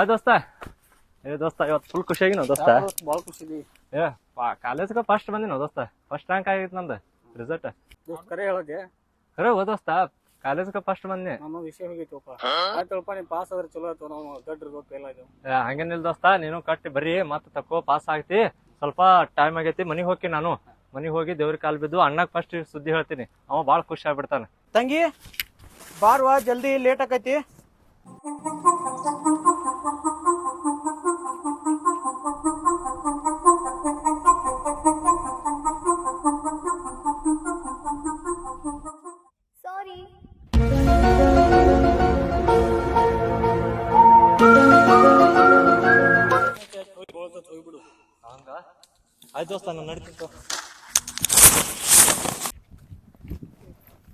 Hi ದೋಸ್ತ ಏ ದೋಸ್ತ ಇವತ್ತು ಫುಲ್ ಖುಷಿಯಾಗಿನ ದೋಸ್ತ ಭಾಳ ಖುಷಿ ಏ ಕಾಲೇಜ್ ಫಸ್ಟ್ ಬಂದಿನ ದೋಸ್ತ ಫಸ್ಟ್ ರ್ಯಾಂಕ್ ಆಗಿತ್ತು ನಂದು ರಿಸಲ್ಟ್ ದೋಸ್ತ್ ಕರೆ ಹೇಳದೆ ಖರೆ ಓ ದೋಸ್ತ ಕಾಲೇಜ್ಗೆ ಫಸ್ಟ್ ಬಂದಿ ನಮ್ಮ ವಿಷಯ ಹೋಗಿತ್ತು ನೀನ್ ಪಾಸ್ ಆದ್ರೆ ಚಲೋ ಆಯ್ತು ನಾವು ದೊಡ್ಡ ಫೇಲ್ ಆಗಿ ಏ, ಹಂಗೇನಿಲ್ಲ ದೋಸ್ತ ನೀನು ಕಟ್ಟಿ ಬರ್ರಿ ಮತ್ತೆ ತಕ್ಕೋ ಪಾಸ್ ಆಗ್ತಿ. ಸ್ವಲ್ಪ ಟೈಮ್ ಆಗೈತಿ ಮನಿಗೆ ಹೋಗಿ ನಾನು. ಮನಿಗೆ ಹೋಗಿ ದೇವ್ರ ಕಾಲ್ ಬಿದ್ದು ಅಣ್ಣ ಫಸ್ಟ್ ಸುದ್ದಿ ಹೇಳ್ತೀನಿ. ಅವ ಭಾಳ ಖುಷಿ ಆಗ್ಬಿಡ್ತಾನೆ. ತಂಗಿ ಬಾರ್ವಾ ಜಲ್ದಿ ಲೇಟ್ ಆಕೈತಿ ಹಂಗ? ಆಯ್ತು ದೋಸ್ತ ನಾನು ನಡೀತಿತ್ತು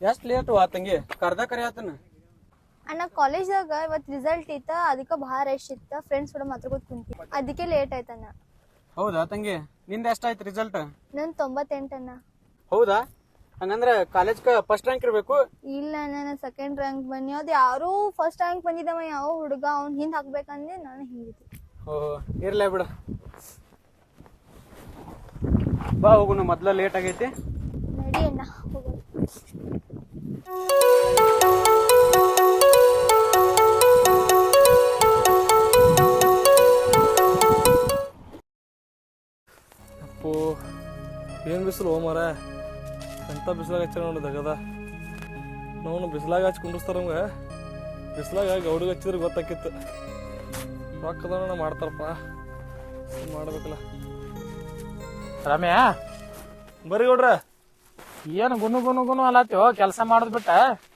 ಎಷ್ಟ್ ಲೇಟ್ ವಾ ತಂಗಿ ಕರ್ದ ಕರೆ ಆತನ? ಅಣ್ಣ ಕಾಲೇಜ್ದಾಗ ಇವತ್ತು ರಿಸಲ್ಟ್ ಇತ್ತ ಅದಕ್ಕೆ ಭಾಳ ರಶ್ ಇತ್ತ ಫ್ರೆಂಡ್ಸ್ ಕೂಡ ಮಾತ್ರ ಕುಂತಿ ಅದಕ್ಕೆ ಲೇಟ್ ಆಯ್ತಣ್ಣ ಹೌದಾ ತಂಗಿ ನಿಂದ ಎಷ್ಟಾಯ್ತು ರಿಸಲ್ಟ್ ನನ್ ತೊಂಬತ್ತೆಂಟಣ್ಣ ಹೌದಾ? ಹಂಗಂದ್ರೆ ಕಾಲೇಜ್ಗೆ ಫಸ್ಟ್ ರ್ಯಾಂಕ್ ಇರಬೇಕು? ಇಲ್ಲ ನಾನು ಸೆಕೆಂಡ್ ರ್ಯಾಂಕ್ ಬನ್ನಿ. ಅದು ಯಾರು ಫಸ್ಟ್ ರ್ಯಾಂಕ್ ಬಂದಿದ್ದವ ಯಾವ ಹುಡುಗ ಅವ್ನ್ ಹಿಂದ್ ಹಾಕ್ಬೇಕಂದ್ರೆ ನಾನು ಹಿಂಗಿದ್ದೆ ಓಹೋ ಇರ್ಲೇ ಬಿಡು. ಬಾ ಹೋಗುನು ಮೊದ್ಲ ಲೇಟ್ ಆಗೈತಿ. ಅಪ್ಪು ಏನು ಬಿಸಿಲು ಓ ಎಂತ ಎಂಥ ಬಿಸಿಲಾಗ ಹಚ್ಚಾರ ನೋಡಿ ದಗದ. ನಾವು ಬಿಸಿಲಾಗ ಹಚ್ಚಿ ಕುಂಡಿಸ್ತಾರ ನಮ್ಗೆ. ಬಿಸಿಲಾಗ ಗೌಡಿಗೆ ಹಚ್ಚಿದ್ರೆ ಗೊತ್ತಾಕಿತ್ತು. ರೊಕ್ಕದವನ್ನ ಮಾಡ್ತಾರಪ್ಪ. ಮಾಡ್ಬೇಕಲ್ಲ? ರಾಮ್ಯ? ಬರ್ರಿ ಗೌಡ್ರ. ಏನು ಗುನು ಗುನು ಗುನು ಅಲ್ಲತ್ಯೋ? ಕೆಲಸ ಮಾಡೋದ್ ಬಿಟ್ಟ?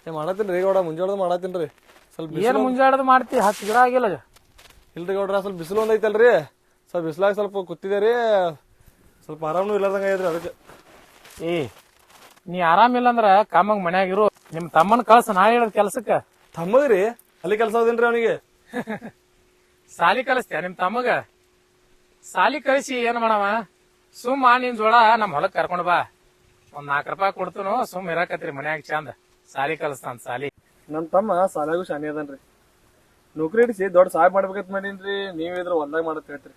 ಏ ಮಾಡತ್ತೀನಿ ರೀ ಗೌಡ ಮುಂಜಾಡ್ದು ಮಾಡತ್ತೀನಿ ರೀ. ಸ್ವಲ್ಪ ಏನು ಬಿಸಿಲು ಮುಂಜಾಡದ್ ಮಾಡ್ತಿ? ಹತ್ತು ಗಿಡ ಆಗಿಲ್ಲ ಇಲ್ರಿ ಗೌಡ್ರ ಸ್ವಲ್ಪ ಬಿಸಿಲು ಒಂದ್ ಐತಲ್ರಿ. ಸ್ವಲ್ಪ ಬಿಸಿಲಾಗ ಸ್ವಲ್ಪ ಕೂತಿದೆ ರೀ. ಸ್ವಲ್ಪ ಆರಾಮನು ಇಲ್ಲದಂಗ ಐತ್ರಿ ಅದಕ್ಕೆ. ಏ ನೀ ಆರಾಮಿಲ್ಲ ಅಂದ್ರ ಕಾಮಂಗ್ ಮನ್ಯಾಗ ಇರು. ನಿಮ್ ತಮ್ಮನ್ ಕಳ್ಸ ನಾ ಹೇಳದ್ ಕೆಲ್ಸಕ್ಕ. ತಮ್ಮಗ್ರಿ ಅಲ್ಲಿ ಕೆಲಸ ಅದೇನ್ರಿ ಅವನಿಗೆ? ಸಾಲಿ ಕಲಿಸ್ತೀಯ ನಿಮ್ ತಮ್ಮಗ? ಸಾಲಿ ಕಳಿಸಿ ಏನ್ ಮಾಡವ? ಸುಮ್ಮ ನಿನ್ ಜೋಳ ನಮ್ ಹೊಲಕ್ ಕರ್ಕೊಂಡ್ ಬಾ. ಒಂದ್ ನಾಲ್ಕು ರೂಪಾಯಿ ಕೊಡ್ತನು ಸುಮ್ ಇರಾಕತ್ರಿ ಮನ್ಯಾಗ ಚಂದ. ಸಾಲಿ ಕಲಿಸ್ತಾನ ಸಾಲಿ. ನನ್ನ ತಮ್ಮ ಸಾಲಾಗೂ ಶಾನಿ ಅದನ್ರಿ. ನೌಕರಿ ಹಿಡಿಸಿ ದೊಡ್ಡ ಸಹಾಯ ಮಾಡ್ಬೇಕಂತ ಮಾಡೀನ್ರಿ ನೀವ್ ಇದ್ರ ಹೊಲ್ದಾಗ ಮಾಡತ್ ಹೇಳ್ತ್ರಿ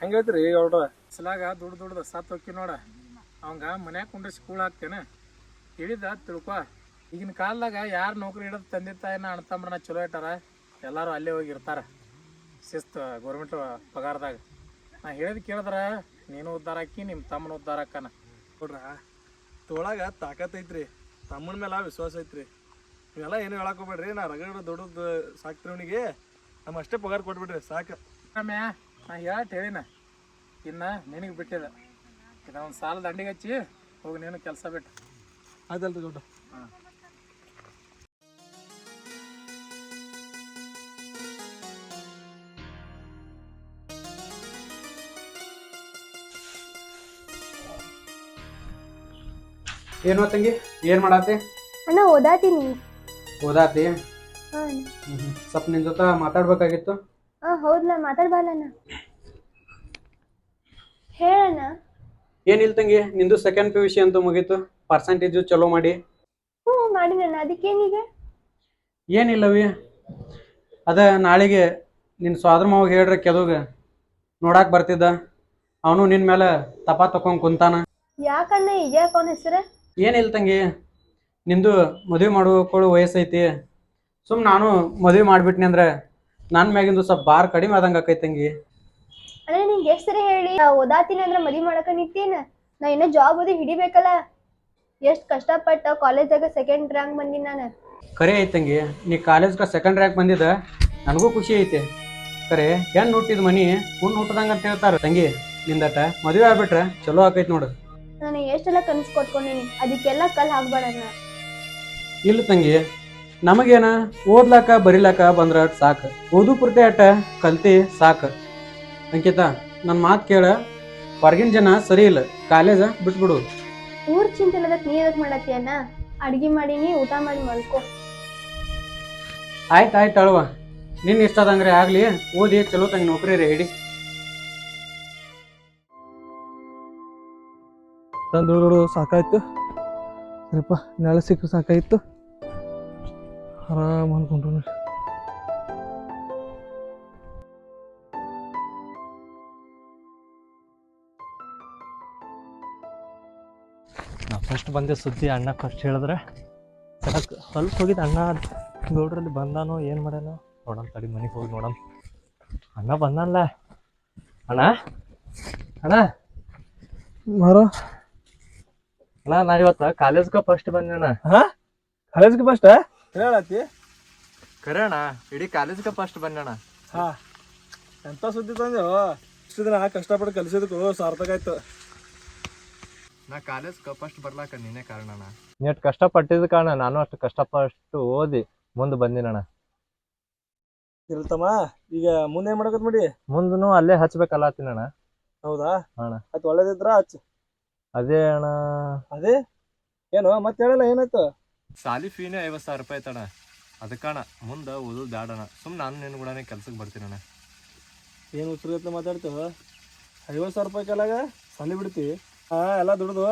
ಹಂಗ ಹೇಳ್ತ್ರಿ ಅವ್ರ? ಸಲಾಗ ದುಡ್ಡು ದುಡ್ದು ಸತ್ ಹೋಕ್ಕಿ ನೋಡ. ಅವಂಗ ಮನ್ಯಾಗ ಕುಂಡ್ರಿ ಸ್ಕೂಲ್ ಹಾಕ್ತೇನೆ. ಹಿಡಿದ ತಿಳ್ಕೊ. ಈಗಿನ ಕಾಲದಾಗ ಯಾರು ನೌಕರಿ ಹಿಡಿದು ತಂದೆ ತಾಯಿನ ಅಣ್ತಂಬ್ರನ್ನ ಚಲೋ ಇಟ್ಟಾರ? ಎಲ್ಲಾರು ಅಲ್ಲೇ ಹೋಗಿ ಇರ್ತಾರ. ಶಿಸ್ತು ಗೌರ್ಮೆಂಟ್ ಪಗಾರದಾಗ. ನಾ ಹೇಳಿದ್ ಕೇಳಿದ್ರೆ ನೀನು ಉದ್ಧಾರ ಹಾಕಿ ನಿಮ್ಮ ತಮ್ಮನ ಉದ್ಧಾರ ಹಾಕನ ನೋಡ್ರ ತೋಳಾಗ ತಾಕತ್ ಐತ್ರಿ ತಮ್ಮನ ಮೇಲೆ ವಿಶ್ವಾಸ ಐತ್ರಿ. ನೀವೆಲ್ಲ ಏನು ಹೇಳಕ್ ಹೋಗ್ಬೇಡ್ರಿ ನಾ ರಗಡ ದೊಡ್ಡದು ಸಾಕ್ತಿರಿ ಅವನಿಗೆ ನಮ್ಮ ಅಷ್ಟೇ ಪಗಾರ ಕೊಟ್ಬಿಡ್ರಿ ಸಾಕು. ಆಮ್ಯಾ ನಾ ಹೇಳಟ್ ಹೇಳಿನ ಇನ್ನ ನಿನಗೆ ಬಿಟ್ಟಿದ ಇದೊಂದು ಸಾಲ ದಂಡಿಗೆ ಹಚ್ಚಿ ಹೋಗಿ ನೀನು ಕೆಲಸ ಬಿಟ್ಟು ಆಯ್ತಲ್ರಿ ದೊಡ್ಡ ಏನೋ ತಂಗಿ? ಏನ್ ಮಾಡಾತಿ? ಅಣ್ಣ ಓದಾತೀನಿ. ಓದಾತಿ? ಹಾ. ಸ್ವಲ್ಪ ನಿನ್ ಜೊತೆ ಮಾತಾಡ್ಬೇಕಾಗಿತ್ತು. ಹಾ ಹೌದಲ್ಲ ಮಾತಾಡ್ಬಾರ್ದಣ್ಣ. ಹೇಳಣ್ಣ. ಏನಿಲ್ಲ ತಂಗಿ? ನಿಂದು ಸೆಕೆಂಡ್ ಪಿ ಯು ಸಿ ಅಂತೂ ಮುಗೀತು. ಪರ್ಸೆಂಟೇಜು ಚಲೋ ಮಾಡಿ. ಹ್ಞೂ ಮಾಡಿನಣ್ಣ ಅದಕ್ಕೇನೀಗ ಏನಿಲ್ಲವಿ ಅದ ನಾಳೆಗೆ ನಿನ್ನ ಸ್ವಾದ್ರ ಮಾವಾಗ ಹೇಳ್ರಿ ಕೆದುಗ. ನೋಡಾಕ್ ಬರ್ತಿದ್ದ. ಅವನು ನಿನ್ನ ಮೇಲೆ ತಪಾ ತಕೊಂಡ್ ಕುಂತಾನ. ಯಾಕಣ್ಣ ಈಗ ಯಾಕೆ ಅವನ ಹೆಸರು? ಏನಿಲ್ಲ ತಂಗಿ ನಿಂದು ಮದುವೆ ಮಾಡ್ಕೊಳ್ಳೋ ವಯಸ್ಸೈತಿ. ಸುಮ್ ನಾನು ಮದುವೆ ಮಾಡ್ಬಿಟ್ನಿ ಅಂದ್ರೆ ನನ್ನ ಮ್ಯಾಗಿಂದು ಸ್ವಲ್ಪ ಬಾರ್ ಕಡಿಮೆ ಆದಂಗೆ ಆಕೈತಿ ತಂಗಿ. ಅಣ್ಣ ನಿಂಗೆ ಎಷ್ಟು ಸರಿ ಹೇಳಿ ನಾ ಓದಾತೀನಿ ಅಂದ್ರೆ ಮದುವೆ ಮಾಡಕ ನಿಂತೀನ. ನಾ ಇನ್ನೂ ಜಾಬ್ ಓದಿ ಹಿಡಿಬೇಕಲ್ಲ. ಎಷ್ಟು ಕಷ್ಟಪಟ್ಟ ಕಾಲೇಜಾಗ ಸೆಕೆಂಡ್ ರ್ಯಾಂಕ್ ಬಂದಿನಿ ನಾನು. ಖರೆ ಐತಿ ತಂಗಿ ನೀ ಕಾಲೇಜ್ಗೆ ಸೆಕೆಂಡ್ ರ್ಯಾಂಕ್ ಬಂದಿದ್ದ ನನಗೂ ಖುಷಿ ಐತೆ. ಖರೆ ಹೆಣ್ಣು ಹುಟ್ಟಿದ ಮನಿ ಹುಣ್ಣು ಹುಟ್ಟದಂಗ ಅಂತ ಹೇಳ್ತಾರೆ ತಂಗಿ. ನಿಂದಟ ಮದುವೆ ಆಗ್ಬಿಟ್ರೆ ಚಲೋ ಆಕೈತಿ ನೋಡು. ನಾನು ಎಷ್ಟೆಲ್ಲ ಕನಸು ಕೊಟ್ಕೊಂಡಿನಿ ಅದಕ್ಕೆಲ್ಲ ಕಲ್ ಹಾಕ್ಬೇಡಣ್ಣ. ಇಲ್ಲ ತಂಗಿ ನಮಗೇನ ಓದ್ಲಾಕ ಬರಿಲಾಕ ಬಂದ್ರ ಸಾಕು. ಓದು ಪೂರ್ತಿ ಅಟ ಕಲ್ತಿ ಸಾಕು. ಅಂಕಿತ ನನ್ನ ಮಾತು ಕೇಳ ಹೊರಗಿನ ಜನ ಸರಿ ಇಲ್ಲ ಕಾಲೇಜ ಬಿಟ್ಬಿಡು. ಊರ್ ಚಿಂತೆ ಇಲ್ಲದಕ್ಕೆ ನೀ ಎದಕ್ ಮಾಡತ್ತೀಯಣ್ಣ ಅಡ್ಗೆ ಮಾಡೀನಿ ಊಟ ಮಾಡಿ ಮಲ್ಕೋ. ಆಯ್ತು ಆಯ್ತು ಅಳುವ. ನಿನ್ನ ಇಷ್ಟ ಆಗಲಿ ಓದಿ ಚಲೋ ತಂಗಿ ನೌಕರಿ ರೀ ಹಿಡಿ ತಂದು ಸಾಕಾಯ್ತು. ಸರಿಪ್ಪ, ನೆಲ ಸಿಕ್ಕ ಸಾಕಾಯಿತು. ಆರಾಮ ಅನ್ಕೊಂಡ್ರು ನೋಡಿ ನಾ ಫಸ್ಟ್ ಬಂದೆ ಸುದ್ದಿ, ಅಣ್ಣ ಫಸ್ಟ್ ಹೇಳಿದ್ರೆ. ಸಾಕು ಸ್ವಲ್ಪ ಹೋಗಿದ್ದು ಅಣ್ಣ, ಗೌಡ್ರಲ್ಲಿ ಬಂದಾನೋ, ಏನು ಮಾಡ್ಯಾನೋ? ನೋಡಮ್ ತಡಿ, ಮನೆಗೆ ಹೋಗಿ ನೋಡಮ್ ಅಣ್ಣ ಬಂದಲ್ಲ ಅಣ್ಣ? ಅಣ್ಣ? ಮಾರೋ? ಅಣ್ಣ ನಾ ಇವತ್ತು ಕಾಲೇಜ್ಗೆ ಫಸ್ಟ್ ಬಂದೆ ಅಣ್ಣ ಕಾಲೇಜ್ಗೆ ಫಸ್ಟ್ ಹೇಳತ್ತಿ ಖರೆ ಅಣ್ಣ ಇಡೀ ಕಾಲೇಜ್ಗೆ ಫಸ್ಟ್ ಬಂದೆ ಅಣ್ಣ ಹಾ. ಎಂತ ಸುದ್ದಿ ತಂದೆ ಇಷ್ಟು ದಿನ ಕಷ್ಟಪಟ್ಟು ಕಲಿಸಿದಕ್ಕೂ ಸಾರ್ಥಕ ಆಯ್ತು. ನಾ ಕಾಲೇಜ್ಗೆ ಫಸ್ಟ್ ಬರ್ಲಾಕ ನೀನೇ ಕಾರಣ ಅಣ್ಣ ನೀ ಕಷ್ಟಪಟ್ಟಿದ ಕಾರಣ ನಾನು ಅಷ್ಟು ಕಷ್ಟಪಟ್ಟು ಓದಿ ಮುಂದೆ ಬಂದಿನಣ್ಣ. ಇರ್ತಮ್ಮ ಈಗ ಮುಂದೆ ಏನ್ ಮಾಡಕತ್ ಮಾಡಿ ಮುಂದನು ಅಲ್ಲೇ ಹಚ್ಬೇಕಲ್ಲತ್ತೀನಣ್ಣ ಹೌದಾ? ಅಣ್ಣ. ಅದು ಒಳ್ಳೇದಿದ್ರ ಹಚ್ಚ. ಅದೇ ಅಣ್ಣ. ಅದೇ? ಏನು ಮತ್ತೆ ಹೇಳಲ್ಲ ಏನಾಯ್ತು? ಸಾಲಿ ಫೀನೇ ಐವತ್ತು ಸಾವಿರ ರೂಪಾಯಿ ಆಯ್ತಣ ಅದಕ್ಕಣ ಮುಂದೆ ಓದೋದು ಬ್ಯಾಡಣ ಸುಮ್ಮನೆ ನಾನು ನಿನ್ನ ಕೂಡ ಕೆಲ್ಸಕ್ಕೆ ಬರ್ತೀನಣ್ಣ ಏನು ಉಸಿರುಗತ್ಲೆ ಮಾತಾಡ್ತೀವ ಐವತ್ತು ಸಾವಿರ ರೂಪಾಯಿ ಕೆಲಾಗ ಸಾಲಿ ಬಿಡ್ತಿ. ಹಾ ಎಲ್ಲ ದುಡ್ದು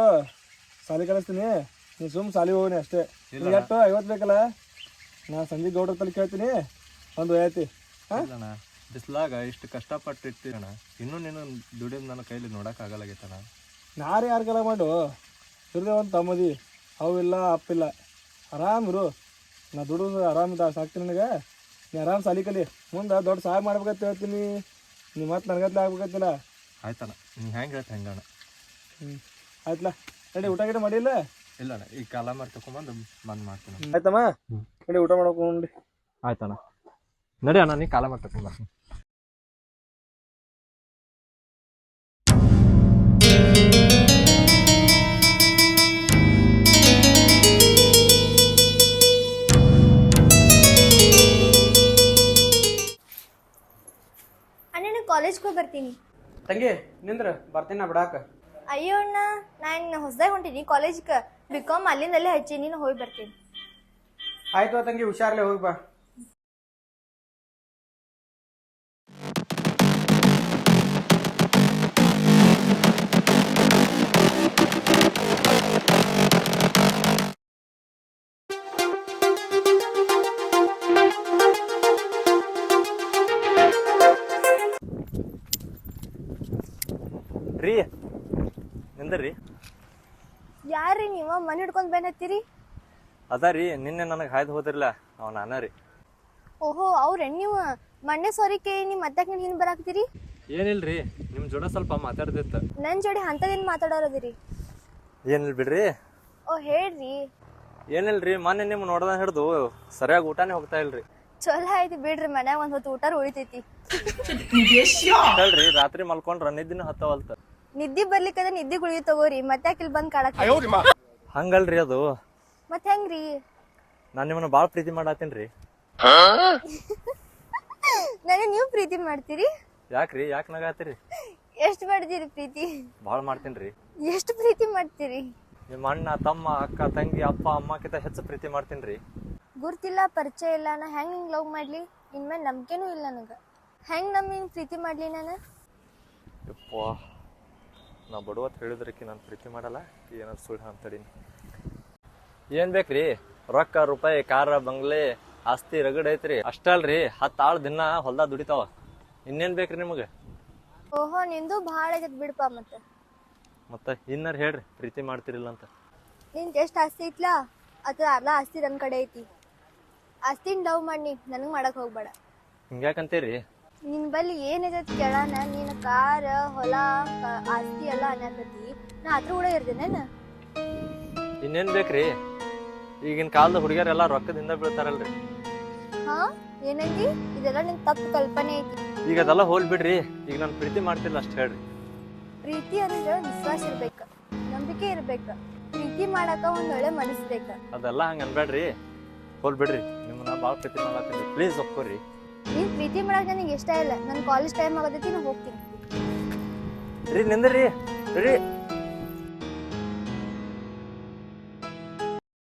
ಸಾಲಿ ಕಳಿಸ್ತೀನಿ. ನೀನು ಸುಮ್ ಸಾಲಿ ಹೋಗಿನಿ ಅಷ್ಟೇ. ಇಲ್ಲ ಎಷ್ಟು ಐವತ್ತು ಬೇಕಲ್ಲ? ನಾ ಸಂಜೆ ಗೌಡ್ರ ತಲೆ ಕೇಳ್ತೀನಿ. ಒಂದು ಐತಿ ಅಣ್ಣ. ಬಿಸ್ಲಾಗ ಇಷ್ಟು ಕಷ್ಟಪಟ್ಟು ಅಣ್ಣ ಇನ್ನೂ ನೀನು ದುಡಿಯೋದು ನನ್ನ ಕೈಲಿ ನೋಡೋಕ್ಕಾಗಲ್ಲಾಗೈತಣ್ಣ ನಾರೇ ಯಾರು ಕೆಲ ಮಾಡು? ಇರದೆ ಒಂದು ತಮ್ಮದಿ ಅವಿಲ್ಲ ಅಪ್ಪಿಲ್ಲ. ಆರಾಮಿರು ನಾ ದುಡಿದು ಆರಾಮ ಸಾಕ್ತೀನಿ ನನಗೆ. ನೀ ಆರಾಮ್ ಸಾಲಿ ಕಲಿ. ಮುಂದೆ ದೊಡ್ಡ ಸಹಾಯ ಮಾಡ್ಬೇಕಂತ ಹೇಳ್ತೀನಿ. ನೀ ಮತ್ತೆ ನನಗತ್ಲೆ ಆಗ್ಬೇಕಂತಿಲ್ಲ. ಆಯ್ತಲ್ಲ ನೀ ಹೆಂಗೆ ಹೇಳ್ತ ಹೆಂಗ ಹ್ಞೂ ಆಯ್ತಲ್ಲ ನಡಿ ಊಟ ಗಿಟ ಮಾಡಿಲ್ಲ? ಇಲ್ಲಣ್ಣ ಈ ಕಾಲ ಮಾಡಿ ತಗೊಂಬಂದು ಬಂದ್ ಮಾಡ್ತೀನಿ. ಆಯ್ತಮ್ಮ. ನಡಿ ಊಟ ಮಾಡ್ಕೊಂಡು ಆಯ್ತಣ್ಣ. ನಡಿ ಅಣ್ಣ ನೀ ಕಾಲ ಮಾಡಿ ತಗೊಂಬರ್ತೀನಿ ಕಾಲೇಜ್ಗೆ ಹೋಗಿ ಬರ್ತೀನಿ. ತಂಗಿ ನಿಂದ್ರ ಬರ್ತೀನಿ ನಾ ಬಿಡಾಕ. ಅಯ್ಯೋ ಅಣ್ಣ ನಾನು ಹೊಸದಾಗಿ ಹೊಂಟೀನಿ ಕಾಲೇಜ್ಗೆ. ಬಿ ಕಾಮ್ ಅಲ್ಲಿಂದಲ್ಲೇ ಹಚ್ಚಿ ನೀನು ಹೋಗಿ ಬರ್ತೀನಿ. ಆಯ್ತು ತಂಗಿ ಹುಷಾರ್ಲೆ ಹೋಗಿ ಬಾ. ಯಾರ್ರಿ ನೀವು? ಮನೆ ಹಿಡ್ಕೊಂಡ್ ಬೇನತ್ತೀರಿ ಅದ ರೀ ನಿನ್ನೆ ನನಗೆ ಹಾಯ್ದು ಹೋದ್ರಲ್ಲ. ಅವ ನಾನ ರೀ. ಓಹೋ ಅವ್ರೆ ನೀವು ಮೊನ್ನೆ ಸೋರಿಕೆ ನಿಮ್ ಮತ್ತೆ ನೀವು ಹಿಂದೆ ಬರಾಕ್ತೀರಿ ಏನಿಲ್ರಿ ನಿಮ್ಮ ಜೋಡ ಸ್ವಲ್ಪ ಮಾತಾಡ್ದಿತ್ತು. ನನ್ ಜೋಡಿ ಹಂತದಿಂದ ಮಾತಾಡೋರದಿರಿ? ಏನಿಲ್ಲ ಬಿಡ್ರಿ? ಓ ಹೇಳ್ರಿ. ಏನಿಲ್ರಿ ಮೊನ್ನೆ ನಿಮ್ ನೋಡದ ಹಿಡ್ದು ಸರಿಯಾಗಿ ಊಟನೇ ಹೋಗ್ತಾ ಇಲ್ರಿ. ಚಲೋ ಐತಿ ಬಿಡ್ರಿ ಮನ್ಯಾಗ ಒಂದ್ ಹೊತ್ತು ಊಟ ಉಳಿತೈತಿ. ಹೇಳ್ರಿ ರಾತ್ರಿ ಮಲ್ಕೊಂಡ್ರ ನಿದ್ದಿನ ಹತ್ತವಲ್ತ. ನಿದ್ದಿ ಬರ್ಲಿಕ್ಕಂದ್ರೆ ನಿದ್ದಿ ಗುಳಿಗೆ ತಗೋರಿ ಮತ್ತೆ ಇಲ್ಲಿ ಬಂದ್ ಕಾಡಕ್ ಹಂಗಲ್ರಿ ಅದು. ಮತ್ ಹೆಂಗ್ರಿ? ನಾನ್ ನಿಮ್ಮನ್ನ ಬಾಳ ಪ್ರೀತಿ ಮಾಡತ್ತೀನ್ರಿ ನನಗೆ ನೀವು ಪ್ರೀತಿ ಮಾಡ್ತೀರಿ? ಯಾಕ್ರಿ ಯಾಕ ನಗಾತೀರಿ ಎಷ್ಟು ಮಾಡ್ತೀರಿ ಪ್ರೀತಿ? ಬಾಳ ಮಾಡ್ತೀನ್ರಿ ಎಷ್ಟು ಪ್ರೀತಿ ಮಾಡ್ತೀರಿ? ನಿಮ್ಮ ಅಣ್ಣ ತಮ್ಮ ಅಕ್ಕ ತಂಗಿ ಅಪ್ಪ ಅಮ್ಮಕ್ಕಿಂತ ಹೆಚ್ಚು ಪ್ರೀತಿ ಮಾಡ್ತೀನ್ರಿ ಗುರ್ತಿಲ್ಲ ಪರಿಚಯ ಇಲ್ಲ ನಾ ಹೆಂಗ್ ಹಿಂಗ್ ಲವ್ ಮಾಡ್ಲಿ? ಇನ್ಮೇಲೆ ನಂಬಿಕೆನೂ ಇಲ್ಲ ನನಗ. ಹೆಂಗ್ ನಮ್ ಹಿಂಗ್ ಪ್ರೀತಿ ಮಾಡ್ಲಿ ನಾನು? ಯಪ್ಪ. ನಾ ಬಡವತ್ ಹೇಳಿದ್ರಕ್ಕೆ ನಾನು ಪ್ರೀತಿ ಮಾಡಲ್ಲ ಏನಾದ್ರು ಸುಳ್ಳು ಅಂತಡೀನಿ ಏನ್ ಬೇಕ್ರಿ? ರೊಕ್ಕ ರೂಪಾಯಿ ಕಾರ ಬಂಗ್ಲೆ ಆಸ್ತಿ ರಗಡ್ ಐತ್ರಿ. ಅಷ್ಟಲ್ರಿ ಹತ್ತು ಆಳು ದಿನ ಹೊಲ್ದಾಗ ದುಡಿತಾವ. ಇನ್ನೇನ್ ಬೇಕ್ರಿ ನಿಮಗೆ? ಓಹೋ ನಿಂದು ಭಾಳ ಐತತ್ ಬಿಡಪ್ಪ ಮತ್ತೆ. ಮತ್ತೆ ಇನ್ನರ್ ಹೇಳ್ರಿ ಪ್ರೀತಿ ಮಾಡ್ತಿರಿಲ್ಲ ಅಂತ ನಿನ್ ಎಷ್ಟು ಆಸ್ತಿ ಐತ್ಲಾ? ಅದು ಅರ್ಧ ಆಸ್ತಿ ನನ್ನ ಕಡೆ ಐತಿ. ಆಸ್ತಿನ ಲವ್ ಮಾಡಿ ನನಗೆ ಮಾಡಕ್ ಹೋಗ್ಬೇಡ. ಹಿಂಗ್ಯಾಕಂತೀರಿ ನಿನ್ ಬಲ್ಲಿ ಏನೈತತ್ ಕೇಳಾನ ನೀನ್ ಕಾರ ಹೊಲ ಕ- ಆಸ್ತಿ ಎಲ್ಲ ಅನ್ನಕತ್ತಿ ನಾ ಅದ್ರ ಕೂಡ ಇರ್ತೇನೇನ ಇನ್ನೇನ್ ಬೇಕ್ರಿ? ಈಗಿನ ಕಾಲದ ಹುಡುಗಿಯರೆಲ್ಲ ರೊಕ್ಕದಿಂದ ಬೀಳ್ತಾರಲ್ರಿ. ಹಾ? ಏನಂದಿ ಇದೆಲ್ಲ ನಿನ್ ತಪ್ಪು ಕಲ್ಪನೆ ಐತಿ. ಈಗ ಅದೆಲ್ಲ ಹೋಲ್ ಬಿಡ್ರಿ. ಈಗ ನಾನು ಪ್ರೀತಿ ಮಾಡ್ತಿಲ್ಲ ಅಷ್ಟು ಹೇಳ್ರಿ. ಪ್ರೀತಿ ಅಂದ್ರೆ ವಿಶ್ವಾಸ ಇರ್ಬೇಕ ನಂಬಿಕೆ ಇರ್ಬೇಕ. ಪ್ರೀತಿ ಮಾಡಾಕ ಒಂದ್ ಒಳ್ಳೆ ಮನಸ್ಸು ಬೇಕ. ಅದೆಲ್ಲ ಹಂಗ ಅನ್ಬೇಡ್ರಿ ಹೋಲ್ ಬಿಡ್ರಿ. ನಿಮ್ಮನ್ನ ಭಾಳ ಪ್ರೀತಿ ಮಾಡತ್ತೀರಿ ಪ್ಲೀಸ್ ಒಪ್ಕೋರಿ. ನೀನ್ ಪ್ರೀತಿ ಮಾಡಕ್ ನನಗೆ ಇಷ್ಟ ಇಲ್ಲ. ನನ್ ಕಾಲೇಜ್ ಟೈಮ್ ಆಗತೈತಿ ನಾ ಹೋಗ್ತೀನಿ. ರೀ, ನಿಂದ್ರಿ. ರೀ.